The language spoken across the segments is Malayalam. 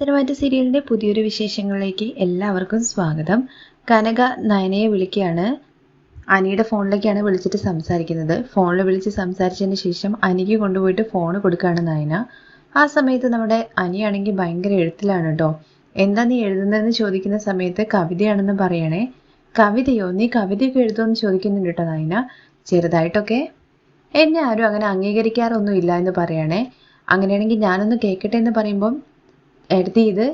തിരുവാറ്റ സീരിയലിന്റെ പുതിയൊരു വിശേഷങ്ങളിലേക്ക് എല്ലാവർക്കും സ്വാഗതം. കനക നയനയെ വിളിക്കുകയാണ്. അനിയുടെ ഫോണിലേക്കാണ് വിളിച്ചിട്ട് സംസാരിക്കുന്നത്. ഫോണിൽ വിളിച്ച് സംസാരിച്ചതിന് ശേഷം അനിക്ക് കൊണ്ടുപോയിട്ട് ഫോൺ കൊടുക്കുകയാണ് നയന. ആ സമയത്ത് നമ്മുടെ അനിയാണെങ്കിൽ ഭയങ്കര എഴുത്തിലാണ് കേട്ടോ. എന്താ നീ എഴുതുന്നതെന്ന് ചോദിക്കുന്ന സമയത്ത് കവിതയാണെന്ന് പറയണേ. കവിതയോ? നീ കവിതയൊക്കെ എഴുതുമെന്ന് ചോദിക്കുന്നുണ്ട് കേട്ടോ നയന. ചെറുതായിട്ടൊക്കെ. എന്നെ ആരും അങ്ങനെ അംഗീകരിക്കാറൊന്നും ഇല്ല എന്ന് പറയണേ. അങ്ങനെയാണെങ്കിൽ ഞാനൊന്ന് കേൾക്കട്ടെ എന്ന് പറയുമ്പം എടുത്തി ഇത്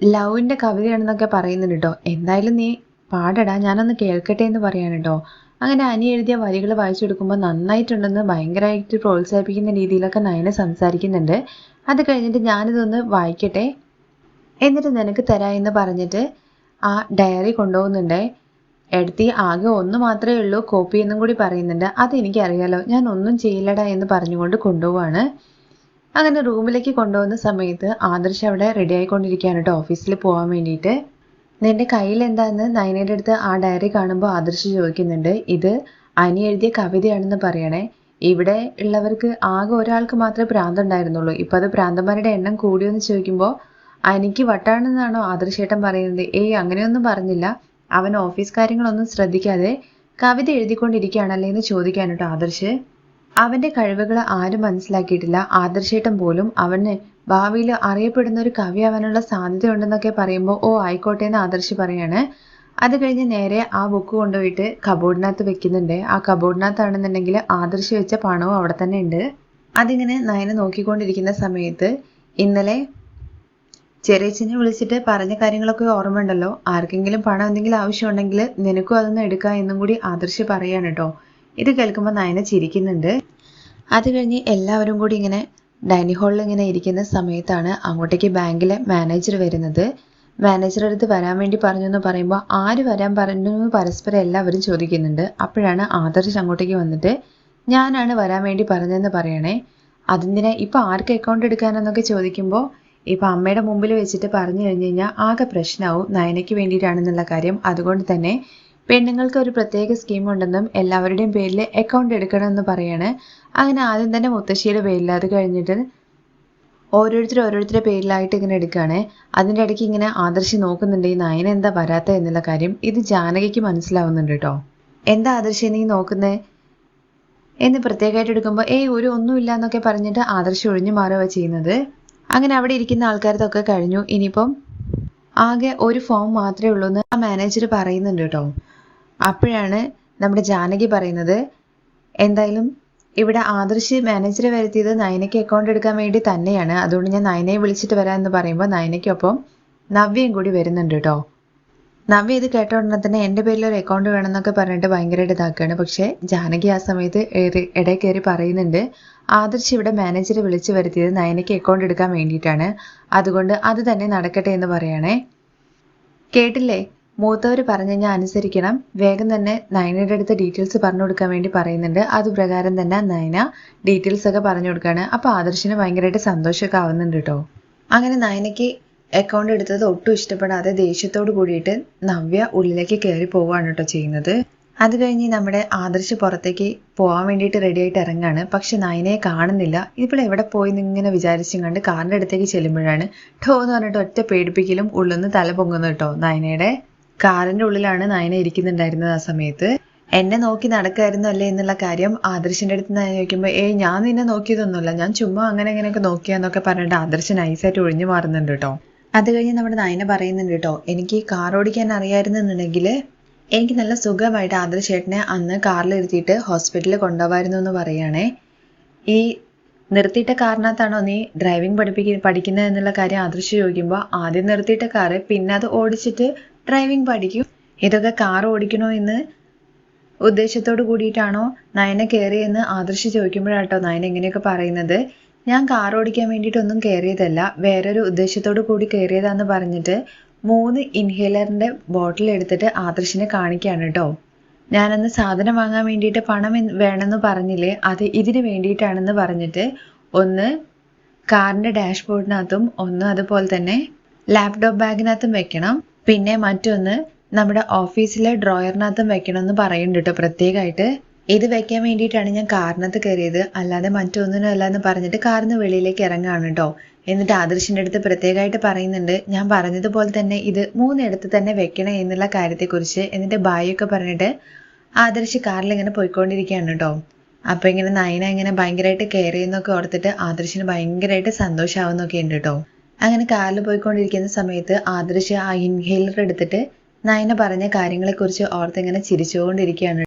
ലവിന്റെ കവിതയാണെന്നൊക്കെ പറയുന്നുണ്ട് കേട്ടോ എന്തായാലും നീ പാടടാ ഞാനൊന്ന് കേൾക്കട്ടെ എന്ന് പറയാണ് കേട്ടോ അങ്ങനെ അനി എഴുതിയ വരികൾ വായിച്ചു കൊടുക്കുമ്പോൾ നന്നായിട്ടുണ്ടെന്ന് ഭയങ്കരമായിട്ട് പ്രോത്സാഹിപ്പിക്കുന്ന രീതിയിലൊക്കെ നയന സംസാരിക്കുന്നുണ്ട്. അത് കഴിഞ്ഞിട്ട് ഞാനിതൊന്ന് വായിക്കട്ടെ. എന്നിട്ട് നിനക്ക് തരാ എന്ന് പറഞ്ഞിട്ട് ആ ഡയറി കൊണ്ടുപോകുന്നുണ്ട്. എടുത്തി ആകെ ഒന്ന് മാത്രമേ ഉള്ളൂ കോപ്പി എന്നും കൂടി പറയുന്നുണ്ട്. അത് എനിക്കറിയാലോ ഞാൻ ഒന്നും ചെയ്യില്ലടാ എന്ന് പറഞ്ഞുകൊണ്ട് കൊണ്ടുപോവാണ്. അങ്ങനെ റൂമിലേക്ക് കൊണ്ടുപോകുന്ന സമയത്ത് ആദർശ് അവിടെ റെഡി ആയിക്കൊണ്ടിരിക്കുകയാണ് കേട്ടോ ഓഫീസിൽ പോകാൻ വേണ്ടിയിട്ട്. നിന്റെ കയ്യിൽ എന്താന്ന് നയനയുടെ അടുത്ത് ആ ഡയറി കാണുമ്പോൾ ആദർശ് ചോദിക്കുന്നുണ്ട്. ഇത് അനി എഴുതിയ കവിതയാണെന്ന് പറയണേ. ഇവിടെ ഉള്ളവർക്ക് ആകെ ഒരാൾക്ക് മാത്രമേ ഭ്രാന്തുണ്ടായിരുന്നുള്ളൂ ഇപ്പം അത് ഭ്രാന്തന്മാരുടെ എണ്ണം കൂടിയെന്ന് ചോദിക്കുമ്പോൾ അനിക്ക് വട്ടാണെന്നാണോ ആദർശേട്ടൻ പറയുന്നത്? ഏയ് അങ്ങനെയൊന്നും പറഞ്ഞില്ല. അവൻ ഓഫീസ് കാര്യങ്ങളൊന്നും ശ്രദ്ധിക്കാതെ കവിത എഴുതിക്കൊണ്ടിരിക്കുകയാണല്ലേ എന്ന് ചോദിക്കാനോട്ടോ ആദർശ്. അവന്റെ കഴിവുകൾ ആരും മനസ്സിലാക്കിയിട്ടില്ല. ആദർശേട്ടൻ പോലും അവന് ഭാവിയിൽ അറിയപ്പെടുന്ന ഒരു കവി ആവാനുള്ള സാധ്യതയുണ്ടെന്നൊക്കെ പറയുമ്പോൾ ഓ ആയിക്കോട്ടെ എന്ന് ആദർശ് പറയാണ്. അത് കഴിഞ്ഞ് നേരെ ആ ബുക്ക് കൊണ്ടുപോയിട്ട് കബോർഡിനകത്ത് വെക്കുന്നുണ്ട്. ആ കബോർഡിനകത്താണെന്നുണ്ടെങ്കിൽ ആദർശ് വെച്ച പണവും അവിടെ തന്നെ ഉണ്ട്. അതിങ്ങനെ നയന നോക്കിക്കൊണ്ടിരിക്കുന്ന സമയത്ത് ഇന്നലെ ചെറിയച്ഛനെ വിളിച്ചിട്ട് പറഞ്ഞ കാര്യങ്ങളൊക്കെ ഓർമ്മയുണ്ടല്ലോ. ആർക്കെങ്കിലും പണം എന്തെങ്കിലും ആവശ്യമുണ്ടെങ്കിൽ നിനക്കും അതൊന്നും എടുക്കാം എന്നും കൂടി ആദർശ് പറയാണ് കേട്ടോ. ഇത് കേൾക്കുമ്പോൾ നയന ചിരിക്കുന്നുണ്ട്. അത് കഴിഞ്ഞ് എല്ലാവരും കൂടി ഇങ്ങനെ ഡൈനിങ് ഹാളിൽ ഇങ്ങനെ ഇരിക്കുന്ന സമയത്താണ് അങ്ങോട്ടേക്ക് ബാങ്കിലെ മാനേജർ വരുന്നത്. മാനേജർ അടുത്ത് വരാൻ വേണ്ടി പറഞ്ഞു എന്ന് പറയുമ്പോൾ ആര് വരാൻ പറഞ്ഞു എന്ന് പരസ്പരം എല്ലാവരും ചോദിക്കുന്നുണ്ട്. അപ്പോഴാണ് ആദർശ് അങ്ങോട്ടേക്ക് വന്നിട്ട് ഞാനാണ് വരാൻ വേണ്ടി പറഞ്ഞതെന്ന് പറയണേ. അതിന്തിനാ? ഇപ്പം ആർക്ക് അക്കൗണ്ട് എടുക്കാനെന്നൊക്കെ ചോദിക്കുമ്പോൾ ഇപ്പം അമ്മയുടെ മുമ്പിൽ വെച്ചിട്ട് പറഞ്ഞു കഴിഞ്ഞു കഴിഞ്ഞാൽ ആകെ പ്രശ്നമാവും നയനയ്ക്ക് വേണ്ടിയിട്ടാണെന്നുള്ള കാര്യം. അതുകൊണ്ട് തന്നെ പെണ്ണുങ്ങൾക്ക് ഒരു പ്രത്യേക സ്കീം ഉണ്ടെന്നും എല്ലാവരുടെയും പേരിൽ അക്കൗണ്ട് എടുക്കണമെന്ന് പറയാണ്. അങ്ങനെ ആദ്യം തന്നെ മുത്തശ്ശിയുടെ പേരിൽ അത് കഴിഞ്ഞിട്ട് ഓരോരുത്തർ ഓരോരുത്തരുടെ പേരിലായിട്ട് ഇങ്ങനെ എടുക്കുകയാണ് അതിന്റെ ഇടയ്ക്ക് ഇങ്ങനെ ആദർശി നോക്കുന്നുണ്ട്. ഈ നയന എന്താ വരാത്ത എന്നുള്ള കാര്യം ഇത് ജാനകിക്ക് മനസ്സിലാവുന്നുണ്ട് കേട്ടോ. എന്താ ആദർശി നീ നോക്കുന്നേ? എന്ന് പ്രത്യേകമായിട്ട് എടുക്കുമ്പോൾ ഏയ് ഒരു ഒന്നുമില്ല എന്നൊക്കെ പറഞ്ഞിട്ട് ആദർശി ഒഴിഞ്ഞു മാറുക ചെയ്യുന്നത്. അങ്ങനെ അവിടെ ഇരിക്കുന്ന ആൾക്കാരതൊക്കെ കഴിഞ്ഞു. ഇനിയിപ്പം ആകെ ഒരു ഫോം മാത്രമേ ഉള്ളൂ എന്ന് ആ മാനേജർ പറയുന്നുണ്ട് കേട്ടോ. അപ്പോഴാണ് നമ്മുടെ ജാനകി പറയുന്നത് എന്തായാലും ഇവിടെ ആദർശ് മാനേജറെ വരുത്തിയത് നയനയ്ക്ക് അക്കൗണ്ട് എടുക്കാൻ വേണ്ടി തന്നെയാണ്. അതുകൊണ്ട് ഞാൻ നയനയെ വിളിച്ചിട്ട് വരാം എന്ന് പറയുമ്പോൾ നയനയ്ക്കൊപ്പം നവ്യയും കൂടി വരുന്നുണ്ട് കേട്ടോ നവ്യ ഇത് കേട്ട ഉടനെ തന്നെ എന്റെ പേരിൽ ഒരു അക്കൗണ്ട് വേണമെന്നൊക്കെ പറഞ്ഞിട്ട് ഭയങ്കരമായിട്ട് ഇതാക്കുകയാണ്. പക്ഷേ ജാനകി ആ സമയത്ത് ഇടയിൽ കയറി പറയുന്നുണ്ട് ആദർശ് ഇവിടെ മാനേജറെ വിളിച്ചു വരുത്തിയത് നയനയ്ക്ക് അക്കൗണ്ട് എടുക്കാൻ വേണ്ടിയിട്ടാണ്. അതുകൊണ്ട് അത് തന്നെ നടക്കട്ടെ എന്ന് പറയണേ. കേട്ടില്ലേ? മൂത്തവർ പറഞ്ഞു ഞാൻ അനുസരിക്കണം. വേഗം തന്നെ നയനയുടെ അടുത്ത് ഡീറ്റെയിൽസ് പറഞ്ഞു കൊടുക്കാൻ വേണ്ടി പറയുന്നുണ്ട്. അത് പ്രകാരം തന്നെ നയന ഡീറ്റെയിൽസ് ഒക്കെ പറഞ്ഞു കൊടുക്കുകയാണ് അപ്പോൾ ആദർശിന് ഭയങ്കരമായിട്ട് സന്തോഷമൊക്കെ ആവുന്നുണ്ട് കേട്ടോ അങ്ങനെ നയനയ്ക്ക് അക്കൗണ്ട് എടുത്തത് ഒട്ടും ഇഷ്ടപ്പെടാതെ ദേഷ്യത്തോട് കൂടിയിട്ട് നവ്യ ഉള്ളിലേക്ക് കയറി പോവുകയാണ് കേട്ടോ ചെയ്യുന്നത്. അത് കഴിഞ്ഞ് നമ്മുടെ ആദർശ് പുറത്തേക്ക് പോകാൻ വേണ്ടിയിട്ട് റെഡി ആയിട്ട് ഇറങ്ങാണ് പക്ഷെ നയനയെ കാണുന്നില്ല. ഇപ്പോൾ എവിടെ പോയി ഇങ്ങനെ വിചാരിച്ചും കണ്ട് കാറിന്റെ അടുത്തേക്ക് ചെല്ലുമ്പോഴാണ് ടോ എന്ന് പറഞ്ഞിട്ട് ഒറ്റ പേടിപ്പിക്കലും ഉള്ളിന്ന് തല പൊങ്ങുന്നു കേട്ടോ നയനയുടെ. കാറിന്റെ ഉള്ളിലാണ് നയന ഇരിക്കുന്നുണ്ടായിരുന്നത് ആ സമയത്ത്. എന്നെ നോക്കി നടക്കായിരുന്നു അല്ലേ എന്നുള്ള കാര്യം ആദർശിന്റെ അടുത്ത് നയന ചോദിക്കുമ്പോൾ ഏയ് ഞാൻ നിന്നെ നോക്കിയതൊന്നുമില്ല. ഞാൻ ചുമ്മാ അങ്ങനെ അങ്ങനെയൊക്കെ നോക്കിയാന്നൊക്കെ പറഞ്ഞിട്ട് ആദർശ് നൈസായിട്ട് ഒഴിഞ്ഞു മാറുന്നുണ്ട് കേട്ടോ. അത് കഴിഞ്ഞ് നമ്മുടെ നയന പറയുന്നുണ്ട് കേട്ടോ എനിക്ക് കാർ ഓടിക്കാൻ അറിയായിരുന്നെന്നുണ്ടെങ്കിൽ എനിക്ക് നല്ല സുഖമായിട്ട് ആദർശേട്ടനെ അന്ന് കാറിൽ കാറിലിരുത്തിയിട്ട് ഹോസ്പിറ്റലിൽ കൊണ്ടുപോകായിരുന്നു എന്ന് പറയുകയാണേ. ഈ നിർത്തിയിട്ട കാറിനകത്താണോ നീ ഡ്രൈവിംഗ് പഠിപ്പിക്ക പഠിക്കുന്നത് എന്നുള്ള കാര്യം ആദർശ് ചോദിക്കുമ്പോൾ ആദ്യം നിർത്തിയിട്ട കാറ് പിന്നെ അത് ഓടിച്ചിട്ട് ഡ്രൈവിംഗ് പഠിക്കും. ഇതൊക്കെ കാർ ഓടിക്കണോ എന്ന് ഉദ്ദേശത്തോട് കൂടിയിട്ടാണോ നയന കയറിയെന്ന് ആദർശ് ചോദിക്കുമ്പോഴാട്ടോ നയന ഇങ്ങനെയൊക്കെ പറയുന്നത്. ഞാൻ കാർ ഓടിക്കാൻ വേണ്ടിയിട്ടൊന്നും കയറിയതല്ല വേറൊരു ഉദ്ദേശത്തോട് കൂടി കയറിയതാന്ന് പറഞ്ഞിട്ട് മൂന്ന് ഇൻഹേലറിന്റെ ബോട്ടിൽ എടുത്തിട്ട് ആദർശിനെ കാണിക്കുകയാണ് കേട്ടോ ഞാനന്ന് സാധനം വാങ്ങാൻ വേണ്ടിയിട്ട് പണം വേണമെന്ന് പറഞ്ഞില്ലേ അത് ഇതിന് വേണ്ടിയിട്ടാണെന്ന് പറഞ്ഞിട്ട് ഒന്ന് കാറിന്റെ ഡാഷ്ബോർഡിനകത്തും ഒന്ന് അതുപോലെ തന്നെ ലാപ്ടോപ്പ് ബാഗിനകത്തും വെക്കണം. പിന്നെ മറ്റൊന്ന് നമ്മുടെ ഓഫീസിലെ ഡ്രോയറിനകത്തും വെക്കണമെന്ന് പറയുന്നുണ്ട് കേട്ടോ പ്രത്യേകമായിട്ട്. ഇത് വെക്കാൻ വേണ്ടിയിട്ടാണ് ഞാൻ കാറിനകത്ത് കയറിയത്. അല്ലാതെ മറ്റൊന്നിനും അല്ല എന്ന് പറഞ്ഞിട്ട് കാറിന് വെളിയിലേക്ക് ഇറങ്ങുകയാണ് കേട്ടോ എന്നിട്ട് ആദർശിന്റെ അടുത്ത് പ്രത്യേകമായിട്ട് പറയുന്നുണ്ട് ഞാൻ പറഞ്ഞതുപോലെ തന്നെ ഇത് മൂന്നിടത്ത് തന്നെ വെക്കണം എന്നുള്ള കാര്യത്തെക്കുറിച്ച്. എന്നിട്ട് ബായൊക്കെ പറഞ്ഞിട്ട് ആദർശ് കാറിൽ ഇങ്ങനെ പോയിക്കൊണ്ടിരിക്കുകയാണ് കേട്ടോ അപ്പോൾ ഇങ്ങനെ നയന ഇങ്ങനെ ഭയങ്കരമായിട്ട് കെയർ ചെയ്യുന്നൊക്കെ ഓർത്തിട്ട് ആദർശിന് ഭയങ്കരമായിട്ട് സന്തോഷമാവുന്നൊക്കെ ഉണ്ട് കേട്ടോ അങ്ങനെ കാറിൽ പോയിക്കൊണ്ടിരിക്കുന്ന സമയത്ത് ആദർശ് ആ ഇൻഹേലർ എടുത്തിട്ട് നയന പറഞ്ഞ കാര്യങ്ങളെക്കുറിച്ച് ഓർത്ത് ഇങ്ങനെ ചിരിച്ചുകൊണ്ടിരിക്കുകയാണ്.